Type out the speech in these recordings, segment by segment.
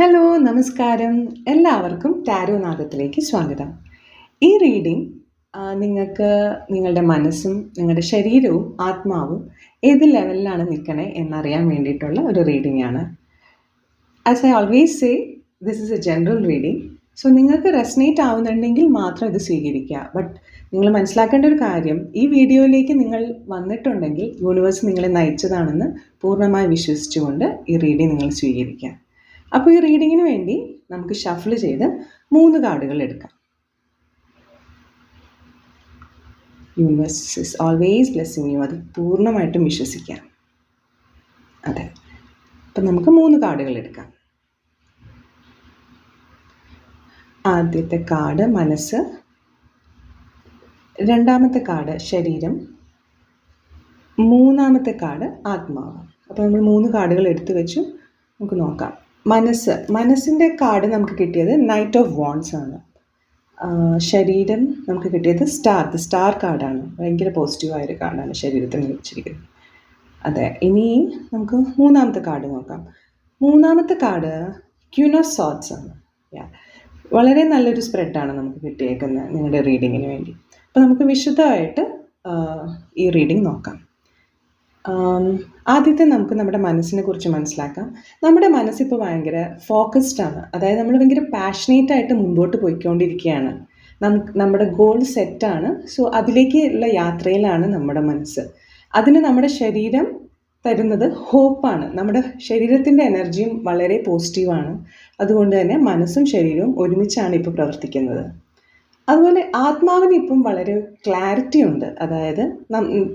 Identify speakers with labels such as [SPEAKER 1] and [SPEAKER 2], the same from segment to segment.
[SPEAKER 1] Hello നമസ്കാരം. എല്ലാവർക്കും tarot നാദത്തിലേക്ക് സ്വാഗതം. ഈ റീഡിംഗ് നിങ്ങൾക്ക് നിങ്ങളുടെ മനസ്സും നിങ്ങളുടെ ശരീരവും ആത്മാവും ഏത് ലെവലിലാണ് നിൽക്കണേ എന്നറിയാൻ വേണ്ടിയിട്ടുള്ള ഒരു റീഡിംഗ് ആണ്. As I always say this is a general reading so നിങ്ങൾക്ക് റെസനേറ്റ് ആവുന്നുണ്ടെങ്കിൽ മാത്രം ഇത് സ്വീകരിക്കുക. ബട്ട് നിങ്ങൾ മനസ്സിലാക്കേണ്ട ഒരു കാര്യം ഈ വീഡിയോയിലേക്ക് നിങ്ങൾ വന്നിട്ടുണ്ടെങ്കിൽ യൂണിവേഴ്സ് നിങ്ങളെ നയിച്ചതാണെന്ന് പൂർണമായി വിശ്വസിച്ചുകൊണ്ട് ഈ റീഡിംഗ് നിങ്ങൾ സ്വീകരിക്കുക. അപ്പോൾ ഈ റീഡിങ്ങിന് വേണ്ടി നമുക്ക് ഷഫിൾ ചെയ്ത് മൂന്ന് കാർഡുകൾ എടുക്കാം. Universe is always blessing you അത് പൂർണമായിട്ടും വിശ്വസിക്കാം. അതെ. അപ്പം നമുക്ക് മൂന്ന് കാർഡുകൾ എടുക്കാം. ആദ്യത്തെ കാർഡ് മനസ്സ്. രണ്ടാമത്തെ കാർഡ് ശരീരം. മൂന്നാമത്തെ കാർഡ് ആത്മാവ്. അപ്പോൾ നമ്മൾ മൂന്ന് കാർഡുകൾ എടുത്തു വെച്ചു നമുക്ക് നോക്കാം. മനസ്സ്. മനസ്സിന്റെ കാർഡ് നമുക്ക് കിട്ടിയത് നൈറ്റ് ഓഫ് വോൺസ് ആണ്. ശരീരം നമുക്ക് കിട്ടിയത് സ്റ്റാർ ദ സ്റ്റാർ കാർഡാണ് ഭയങ്കര പോസിറ്റീവായൊരു കാർഡാണ് ശരീരത്തിന് വെച്ചിരിക്കുന്നത് അതെ ഇനി നമുക്ക് മൂന്നാമത്തെ കാർഡ് നോക്കാം. മൂന്നാമത്തെ കാർഡ് ക്യൂനോസ് സോട്ട്സ് ആണ്. വളരെ നല്ലൊരു സ്പ്രെഡാണ് നമുക്ക് കിട്ടിയേക്കുന്നത് നിങ്ങളുടെ റീഡിങ്ങിന് വേണ്ടി. അപ്പോൾ നമുക്ക് വിശദമായിട്ട് ഈ റീഡിംഗ് നോക്കാം. ആദ്യത്തെ നമുക്ക് നമ്മുടെ മനസ്സിനെ കുറിച്ച് മനസ്സിലാക്കാം. നമ്മുടെ മനസ്സിപ്പോൾ ഭയങ്കര ഫോക്കസ്ഡ് ആണ്. അതായത് നമ്മൾ ഭയങ്കര പാഷനേറ്റ് ആയിട്ട് മുമ്പോട്ട് പോയിക്കൊണ്ടിരിക്കുകയാണ്. നമുക്ക് നമ്മുടെ ഗോൾ സെറ്റാണ് സോ അതിലേക്കുള്ള യാത്രയിലാണ് നമ്മുടെ മനസ്സ്. അതിന് നമ്മുടെ ശരീരം തരുന്നത് ഹോപ്പാണ് നമ്മുടെ ശരീരത്തിന്റെ എനർജിയും വളരെ പോസിറ്റീവാണ് അതുകൊണ്ട് തന്നെ മനസ്സും ശരീരവും ഒരുമിച്ചാണ് ഇപ്പോൾ പ്രവർത്തിക്കുന്നത്. അതുപോലെ ആത്മാവിന് ഇപ്പം വളരെ ക്ലാരിറ്റി ഉണ്ട്. അതായത്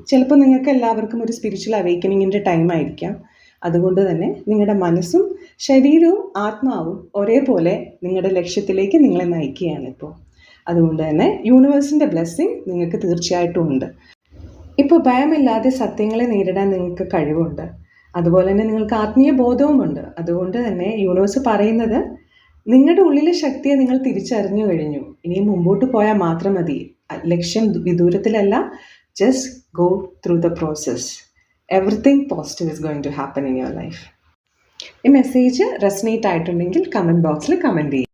[SPEAKER 1] ചിലപ്പോൾ നിങ്ങൾക്ക് എല്ലാവർക്കും ഒരു സ്പിരിച്വൽ അവേക്കനിങ്ങിന്റെ ടൈം ആയിരിക്കാം. അതുകൊണ്ട് തന്നെ നിങ്ങളുടെ മനസ്സും ശരീരവും ആത്മാവും ഒരേപോലെ നിങ്ങളുടെ ലക്ഷ്യത്തിലേക്ക് നിങ്ങളെ നയിക്കുകയാണ് ഇപ്പോൾ. അതുകൊണ്ട് തന്നെ യൂണിവേഴ്സിന്റെ ബ്ലെസ്സിങ് നിങ്ങൾക്ക് തീർച്ചയായിട്ടും ഉണ്ട്. ഇപ്പോൾ ഭയമില്ലാതെ സത്യങ്ങളെ നേരിടാൻ നിങ്ങൾക്ക് കഴിവുണ്ട്. അതുപോലെ തന്നെ നിങ്ങൾക്ക് ആത്മീയ ബോധവുമുണ്ട്. അതുകൊണ്ട് തന്നെ യൂണിവേഴ്സ് പറയുന്നത് നിങ്ങളുടെ ഉള്ളിലെ ശക്തിയെ നിങ്ങൾ തിരിച്ചറിഞ്ഞു കഴിഞ്ഞു. ഇനി മുമ്പോട്ട് പോയാൽ മാത്രം മതി. ലക്ഷ്യം വിദൂരത്തിലല്ല just go through the process everything positive is going to happen in your life ഈ മെസ്സേജ് റെസനേറ്റ് ആയിട്ടുണ്ടെങ്കിൽ കമന്റ് ബോക്സിൽ കമന്റ് ചെയ്യും